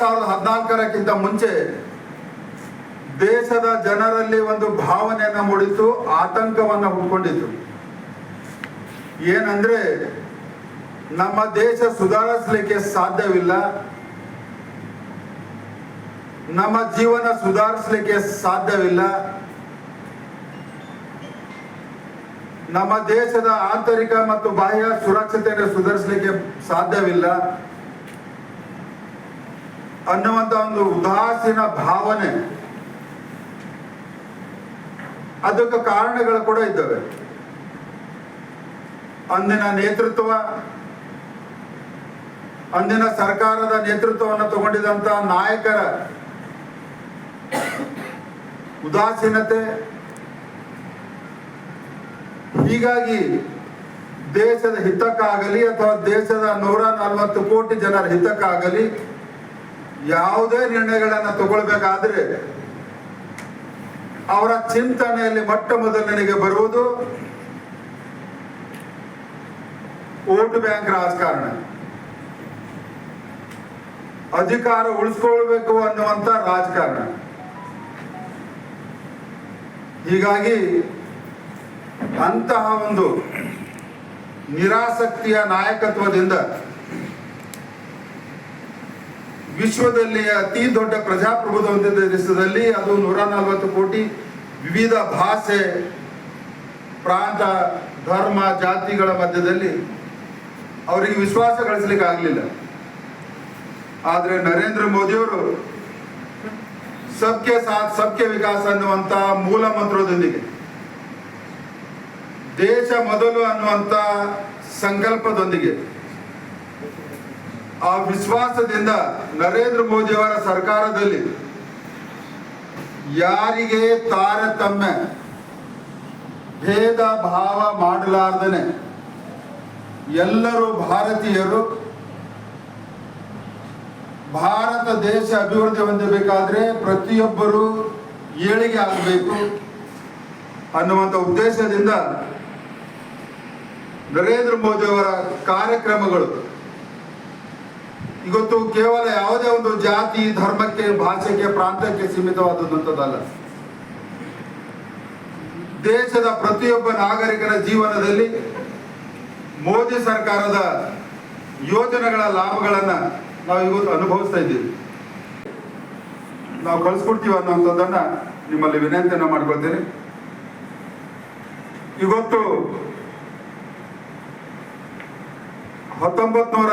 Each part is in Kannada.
ಸಾವಿರದ ಹದಿನಾಲ್ಕರಕ್ಕಿಂತ ಮುಂಚೆ ದೇಶದ ಜನರಲ್ಲಿ ಒಂದು ಭಾವನೆಯನ್ನು ಮೂಡಿತು ಆತಂಕವನ್ನು ಹುಟ್ಕೊಂಡಿತ್ತು. ಏನಂದ್ರೆ ನಮ್ಮ ದೇಶ ಸುಧಾರಿಸಲಿಕ್ಕೆ ಸಾಧ್ಯವಿಲ್ಲ. ನಮ್ಮ ಜೀವನ ಸುಧಾರಿಸಲಿಕ್ಕೆ ಸಾಧ್ಯವಿಲ್ಲ. ನಮ್ಮ ದೇಶದ ಆಂತರಿಕ ಮತ್ತು ಬಾಹ್ಯ ಸುರಕ್ಷತೆಯನ್ನು ಸುಧಾರಿಸಲಿಕ್ಕೆ ಸಾಧ್ಯವಿಲ್ಲ. ಅನ್ನುವಂತ ಒಂದು ಉದಾಸೀನ ಭಾವನೆ. ಅದಕ್ಕೆ ಕಾರಣಗಳು ಕೂಡ ಇದ್ದಾವೆ. ಅಂದಿನ ನೇತೃತ್ವ, ಅಂದಿನ ಸರ್ಕಾರದ ನೇತೃತ್ವವನ್ನು ತಗೊಂಡಿದಂತ ನಾಯಕರ ಉದಾಸೀನತೆ, ಹೀಗಾಗಿ ದೇಶದ ಹಿತಕ್ಕಾಗಲಿ ಅಥವಾ ದೇಶದ ನೂರ ನಲವತ್ತು ಕೋಟಿ ಜನರ ಹಿತಕ್ಕಾಗಲಿ ಯಾವುದೇ ನಿರ್ಣಯಗಳನ್ನು ತಗೊಳ್ಬೇಕಾದ್ರೆ ಅವರ ಚಿಂತನೆಯಲ್ಲಿ ಮೊಟ್ಟ ಮೊದಲನೆಗೆ ಬರುವುದು ವೋಟ್ ಬ್ಯಾಂಕ್ ರಾಜಕಾರಣ. ಅಧಿಕಾರ ಉಳಿಸ್ಕೊಳ್ಬೇಕು ಅನ್ನುವಂತ ರಾಜಕಾರಣ. ಹೀಗಾಗಿ ಅಂತಹ ಒಂದು ನಿರಾಸಕ್ತಿಯ ನಾಯಕತ್ವದಿಂದ ವಿಶ್ವದಲ್ಲಿ ಅತಿ ದೊಡ್ಡ ಪ್ರಜಾಪ್ರಭುತ್ವ ದೇಶದಲ್ಲಿ ಅದು ನೂರ ನಲವತ್ತು ಕೋಟಿ ವಿವಿಧ ಭಾಷೆ, ಪ್ರಾಂತ, ಧರ್ಮ, ಜಾತಿಗಳ ಮಧ್ಯದಲ್ಲಿ ಅವರಿಗೆ ವಿಶ್ವಾಸ ಗಳಿಸಲಿಕ್ಕೆ ಆಗಲಿಲ್ಲ. ಆದರೆ ನರೇಂದ್ರ ಮೋದಿಯವರು ಸಬ್ಕೆ ಸಾಥ್, ಸಬ್ಕೆ ವಿಕಾಸ ಅನ್ನುವಂತ ಮೂಲ ಮಂತ್ರದೊಂದಿಗೆ ದೇಶ ಮೊದಲು ಅನ್ನುವಂತ ಸಂಕಲ್ಪದೊಂದಿಗೆ ಆ ವಿಶ್ವಾಸದಿಂದ ನರೇಂದ್ರ ಮೋದಿ ಅವರ ಸರ್ಕಾರದಲ್ಲಿ ಯಾರಿಗೆ ತಾರತಮ್ಯ, ಭೇದ ಭಾವ ಮಾಡಲಾರ್ದನೆ ಎಲ್ಲರೂ ಭಾರತೀಯರು, ಭಾರತ ದೇಶ ಅಭಿವೃದ್ಧಿ ಹೊಂದಬೇಕಾದ್ರೆ ಪ್ರತಿಯೊಬ್ಬರು ಏಳಿಗೆ ಆಗಬೇಕು ಅನ್ನುವಂಥ ಉದ್ದೇಶದಿಂದ ನರೇಂದ್ರ ಮೋದಿ ಅವರ ಕಾರ್ಯಕ್ರಮಗಳು ಇವತ್ತು ಕೇವಲ ಯಾವುದೇ ಒಂದು ಜಾತಿ, ಧರ್ಮಕ್ಕೆ, ಭಾಷೆಗೆ ಪ್ರಾಂತಕ್ಕೆ ಸೀಮಿತವಾದಂಥದ್ದಲ್ಲ ದೇಶದ ಪ್ರತಿಯೊಬ್ಬ ನಾಗರಿಕನ ಜೀವನದಲ್ಲಿ ಮೋದಿ ಸರ್ಕಾರದ ಯೋಜನೆಗಳ ಲಾಭಗಳನ್ನ ನಾವು ಇವತ್ತು ಅನುಭವಿಸ್ತಾ ಇದ್ದೀವಿ. ನಾವು ಕಳಿಸ್ಕೊಡ್ತೀವಿ ಅನ್ನುವಂಥದ್ದನ್ನ ನಿಮ್ಮಲ್ಲಿ ವಿನಂತಿಯನ್ನು ಮಾಡ್ಕೊಳ್ತೇನೆ. ಇವತ್ತು ಹತ್ತೊಂಬತ್ ನೂರ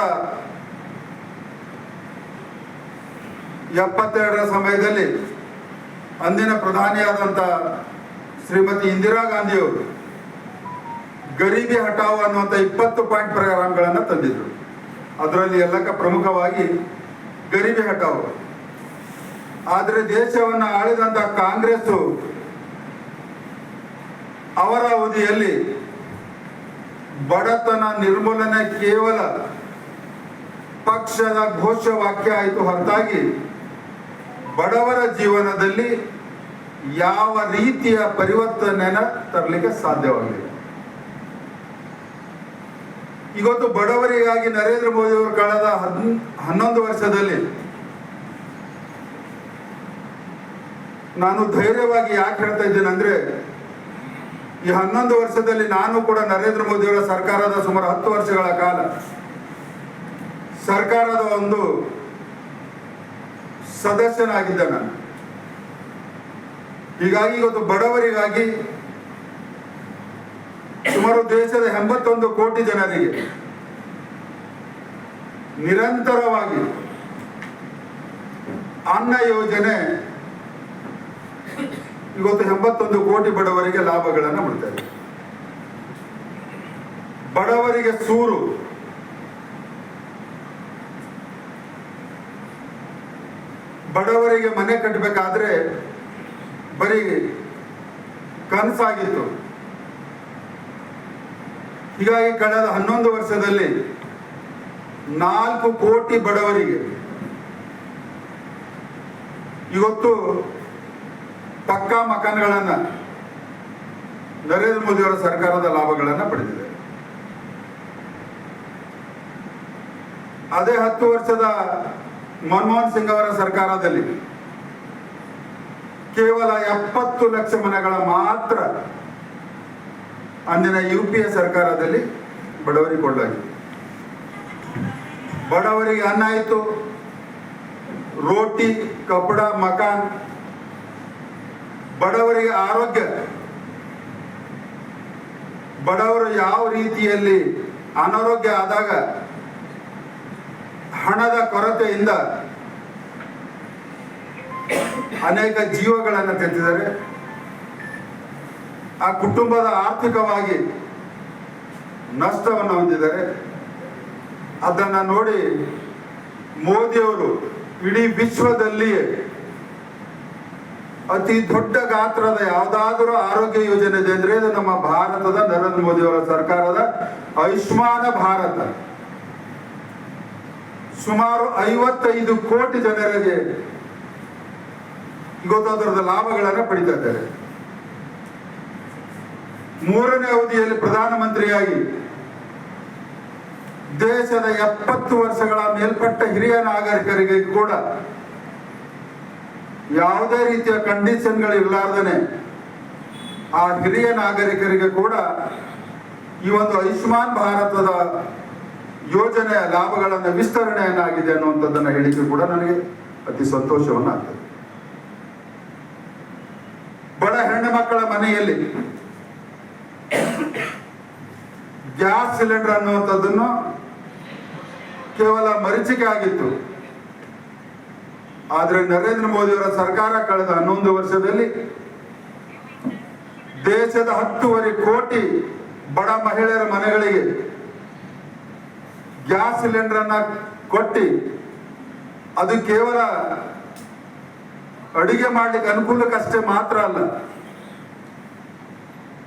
ಎಪ್ಪತ್ತೆರಡರ ಸಮಯದಲ್ಲಿ ಅಂದಿನ ಪ್ರಧಾನಿಯಾದಂಥ ಶ್ರೀಮತಿ ಇಂದಿರಾ ಗಾಂಧಿಯವರು ಗರೀಬಿ ಹಟಾವು ಅನ್ನುವಂಥ ಇಪ್ಪತ್ತು ಪಾಯಿಂಟ್ ಪ್ರೋಗ್ರಾಮ್ಗಳನ್ನು ತಂದಿದ್ರು. ಅದರಲ್ಲಿ ಎಲ್ಲಕ್ಕ ಪ್ರಮುಖವಾಗಿ ಗರೀಬಿ ಹಟಾವು ಆದರೆ ದೇಶವನ್ನು ಆಳಿದಂಥ ಕಾಂಗ್ರೆಸ್ಸು ಅವರ ಅವಧಿಯಲ್ಲಿ ಬಡತನ ನಿರ್ಮೂಲನೆ ಕೇವಲ ಪಕ್ಷದ ಘೋಷವಾಕ್ಯ ಆಯಿತು ಹೊರತಾಗಿ ಬಡವರ ಜೀವನದಲ್ಲಿ ಯಾವ ರೀತಿಯ ಪರಿವರ್ತನೆನ ತರಲಿಕ್ಕೆ ಸಾಧ್ಯವಾಗಲಿಲ್ಲ ಇವತ್ತು ಬಡವರಿಗಾಗಿ ನರೇಂದ್ರ ಮೋದಿ ಅವರು ಕಳೆದ ಹನ್ನೊಂದು ವರ್ಷದಲ್ಲಿ ನಾನು ಧೈರ್ಯವಾಗಿ ಯಾಕೆ ಹೇಳ್ತಾ ಇದ್ದೇನೆ ಅಂದ್ರೆ, ಈ ಹನ್ನೊಂದು ವರ್ಷದಲ್ಲಿ ನಾನು ಕೂಡ ನರೇಂದ್ರ ಮೋದಿಯವರ ಸರ್ಕಾರದ ಸುಮಾರು ಹತ್ತು ವರ್ಷಗಳ ಕಾಲ ಸರ್ಕಾರದ ಒಂದು ಸದಸ್ಯನಾಗಿದ್ದೆ ನಾನು. ಹೀಗಾಗಿ ಇವತ್ತು ಬಡವರಿಗಾಗಿ ಸುಮಾರು ದೇಶದ ಎಂಬತ್ತೊಂದು ಕೋಟಿ ಜನರಿಗೆ ನಿರಂತರವಾಗಿ ಅನ್ನ ಯೋಜನೆ ಇವತ್ತು ಎಂಬತ್ತೊಂದು ಕೋಟಿ ಬಡವರಿಗೆ ಲಾಭಗಳನ್ನು ಬಿಡ್ತಾರೆ ಬಡವರಿಗೆ ಸೂರು ಬಡವರಿಗೆ ಮನೆ ಕಟ್ಟಬೇಕಾದ್ರೆ ಬರೀ ಕನಸಾಗಿತ್ತು. ಹೀಗಾಗಿ ಕಳೆದ ಹನ್ನೊಂದು ವರ್ಷದಲ್ಲಿ ನಾಲ್ಕು ಕೋಟಿ ಬಡವರಿಗೆ ಇವತ್ತು ಪಕ್ಕಾ ಮಕಾನ್ಗಳನ್ನು ನರೇಂದ್ರ ಮೋದಿ ಅವರ ಸರ್ಕಾರದ ಲಾಭಗಳನ್ನ ಪಡೆದಿದೆ. ಅದೇ ಹತ್ತು ವರ್ಷದ ಮನಮೋಹನ್ ಸಿಂಗ್ ಅವರ ಸರ್ಕಾರದಲ್ಲಿ ಕೇವಲ ಎಪ್ಪತ್ತು ಲಕ್ಷ ಮನೆಗಳ ಮಾತ್ರ ಅಂದಿನ ಯು ಪಿ ಎ ಸರ್ಕಾರದಲ್ಲಿ ಬಡವರಿಗೆ ಕೊಡಲಾಗಿದೆ ಬಡವರಿಗೆ ಅನ್ನ ಆಯಿತು, ರೋಟಿ, ಕಪಡ, ಮಕಾನ್, ಬಡವರಿಗೆ ಆರೋಗ್ಯ. ಬಡವರು ಯಾವ ರೀತಿಯಲ್ಲಿ ಅನಾರೋಗ್ಯ ಆದಾಗ ಹಣದ ಕೊರತೆಯಿಂದ ಅನೇಕ ಜೀವಗಳನ್ನು ತೆತ್ತಿದ್ದಾರೆ. ಆ ಕುಟುಂಬದ ಆರ್ಥಿಕವಾಗಿ ನಷ್ಟವನ್ನು ಹೊಂದಿದ್ದಾರೆ. ಅದನ್ನು ನೋಡಿ ಮೋದಿಯವರು ಇಡೀ ವಿಶ್ವದಲ್ಲಿಯೇ ಅತಿ ದೊಡ್ಡ ಗಾತ್ರದ ಯಾವುದಾದರೂ ಆರೋಗ್ಯ ಯೋಜನೆ ಇದೆ ಅಂದ್ರೆ ಇದು ನಮ್ಮ ಭಾರತದ ನರೇಂದ್ರ ಮೋದಿಯವರ ಸರ್ಕಾರದ ಆಯುಷ್ಮಾನ ಭಾರತ. ಸುಮಾರು ಐವತ್ತೈದು ಕೋಟಿ ಜನರಿಗೆ ಗೊತ್ತಾದ ಲಾಭಗಳನ್ನು ಪಡಿತಾ ಇದ್ದಾರೆ. ಮೂರನೇ ಅವಧಿಯಲ್ಲಿ ಪ್ರಧಾನಮಂತ್ರಿಯಾಗಿ ದೇಶದ ಎಪ್ಪತ್ತು ವರ್ಷಗಳ ಮೇಲ್ಪಟ್ಟ ಹಿರಿಯ ನಾಗರಿಕರಿಗೆ ಕೂಡ ಯಾವುದೇ ರೀತಿಯ ಕಂಡೀಷನ್ಗಳು ಇರಲಾರ್ದನೆ ಆ ಹಿರಿಯ ನಾಗರಿಕರಿಗೆ ಕೂಡ ಈ ಒಂದು ಆಯುಷ್ಮಾನ್ ಭಾರತದ ಯೋಜನೆಯ ಲಾಭಗಳನ್ನು ವಿಸ್ತರಣೆಯನ್ನಾಗಿದೆ ಅನ್ನುವಂಥದ್ದನ್ನು ಹೇಳಿಕೆ ಕೂಡ ನನಗೆ ಅತಿ ಸಂತೋಷವನ್ನು ಆಗ್ತದೆ ಬಡ ಹೆಣ್ಣು ಮಕ್ಕಳ ಮನೆಯಲ್ಲಿ ಗ್ಯಾಸ್ ಸಿಲಿಂಡರ್ ಅನ್ನುವಂಥದ್ದನ್ನು ಕೇವಲ ಮರೀಚಿಕೆ ಆಗಿತ್ತು. ಆದರೆ ನರೇಂದ್ರ ಮೋದಿಯವರ ಸರ್ಕಾರ ಕಳೆದ ಹನ್ನೊಂದು ವರ್ಷದಲ್ಲಿ ದೇಶದ ಹತ್ತುವರೆ ಕೋಟಿ ಬಡ ಮಹಿಳೆಯರ ಮನೆಗಳಿಗೆ ಗ್ಯಾಸ್ ಸಿಲಿಂಡರ್ ಅನ್ನ ಕೊಟ್ಟಿ ಅದು ಕೇವಲ ಅಡುಗೆ ಮಾಡ್ಲಿಕ್ಕೆ ಅನುಕೂಲಕ್ಕಷ್ಟೇ ಮಾತ್ರ ಅಲ್ಲ.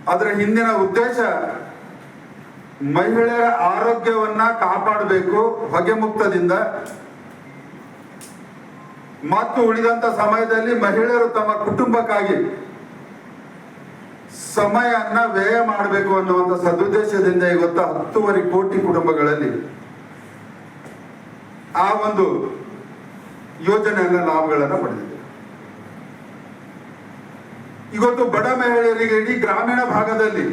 ಅದರ ಹಿಂದಿನ ಉದ್ದೇಶ ಮಹಿಳೆಯರ ಆರೋಗ್ಯವನ್ನ ಕಾಪಾಡಬೇಕು ಹೊಗೆ ಮುಕ್ತದಿಂದ ಮತ್ತು ಉಳಿದಂತ ಸಮಯದಲ್ಲಿ ಮಹಿಳೆಯರು ತಮ್ಮ ಕುಟುಂಬಕ್ಕಾಗಿ ಸಮಯನ್ನ ವ್ಯಯ ಮಾಡಬೇಕು ಅನ್ನುವಂಥ ಸದುದ್ದೇಶದಿಂದ ಇವತ್ತು ಹತ್ತುವರೆ ಕೋಟಿ ಕುಟುಂಬಗಳಲ್ಲಿ ಆ ಒಂದು ಯೋಜನೆಯನ್ನ ಲಾಭಗಳನ್ನು ಪಡೆದಿದೆ. ಇವತ್ತು ಬಡ ಮಹಿಳೆಯರಿಗೆ ಇಡೀ ಗ್ರಾಮೀಣ ಭಾಗದಲ್ಲಿ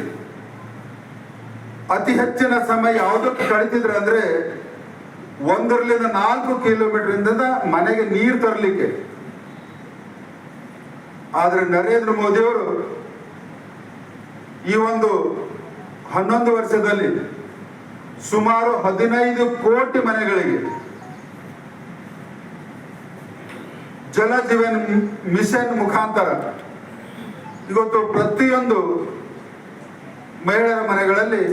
ಅತಿ ಹೆಚ್ಚಿನ ಸಮಯ ಯಾವುದಕ್ಕೆ ಕಳಿತಿದ್ರೆ ಅಂದ್ರೆ ಒಂದರಲ್ಲಿಂದ ನಾಲ್ಕು ಕಿಲೋಮೀಟರ್ ಇಂದ ಮನೆಗೆ ನೀರು ತರಲಿಕ್ಕೆ. ಆದ್ರೆ ನರೇಂದ್ರ ಮೋದಿಯವರು ಈ ಒಂದು ಹನ್ನೊಂದು ವರ್ಷದಲ್ಲಿ ಸುಮಾರು ಹದಿನೈದು ಕೋಟಿ ಮನೆಗಳಿಗೆ ಜಲ ಜೀವನ್ ಮಿಷನ್ ಮುಖಾಂತರ ಇವತ್ತು ಪ್ರತಿಯೊಂದು ಮಹಿಳೆಯರ ಮನೆಗಳಲ್ಲಿ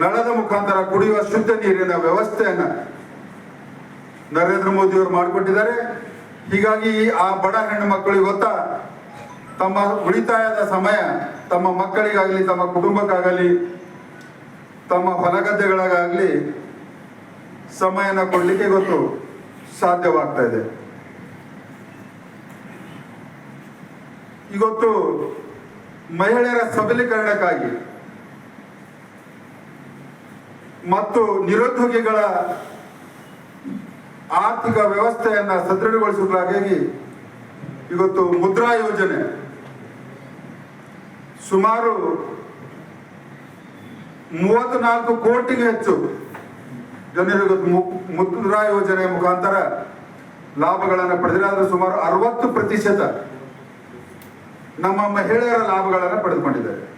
ನಳದ ಮುಖಾಂತರ ಕುಡಿಯುವ ಶುದ್ಧ ನೀರಿನ ವ್ಯವಸ್ಥೆಯನ್ನ ನರೇಂದ್ರ ಮೋದಿ ಅವರು ಮಾಡಿಕೊಟ್ಟಿದ್ದಾರೆ. ಹೀಗಾಗಿ ಆ ಬಡ ಹೆಣ್ಣು ಮಕ್ಕಳು ಇವತ್ತ ತಮ್ಮ ಉಳಿತಾಯದ ಸಮಯ ತಮ್ಮ ಮಕ್ಕಳಿಗಾಗಲಿ, ತಮ್ಮ ಕುಟುಂಬಕ್ಕಾಗಲಿ, ತಮ್ಮ ಹೊಲಗದ್ದೆಗಳಿಗಾಗಲಿ ಸಮಯನ ಕೊಡಲಿಕ್ಕೆ ಗೊತ್ತು. ಸಾಧ್ಯವಾಗ್ತಾ ಇದೆ. ಇವತ್ತು ಮಹಿಳೆಯರ ಸಬಲೀಕರಣಕ್ಕಾಗಿ ಮತ್ತು ನಿರುದ್ಯೋಗಿಗಳ ಆರ್ಥಿಕ ವ್ಯವಸ್ಥೆಯನ್ನ ಸದೃಢಗೊಳಿಸುವುದಾಗಿ ಇವತ್ತು ಮುದ್ರಾ ಯೋಜನೆ ಸುಮಾರು ಮೂವತ್ನಾಲ್ಕು ಕೋಟಿಗೆ ಹೆಚ್ಚು ಜನರು ಇವತ್ತು ಮು- ಮುದ್ರಾ ಯೋಜನೆ ಮುಖಾಂತರ ಲಾಭಗಳನ್ನು ಪಡೆದಿಲ್ಲ ಸುಮಾರು ಅರವತ್ತು ಪ್ರತಿಶತ ನಮ್ಮ ಮಹಿಳೆಯರ ಲಾಭಗಳನ್ನು ಪಡೆದುಕೊಂಡಿದ್ದಾರೆ.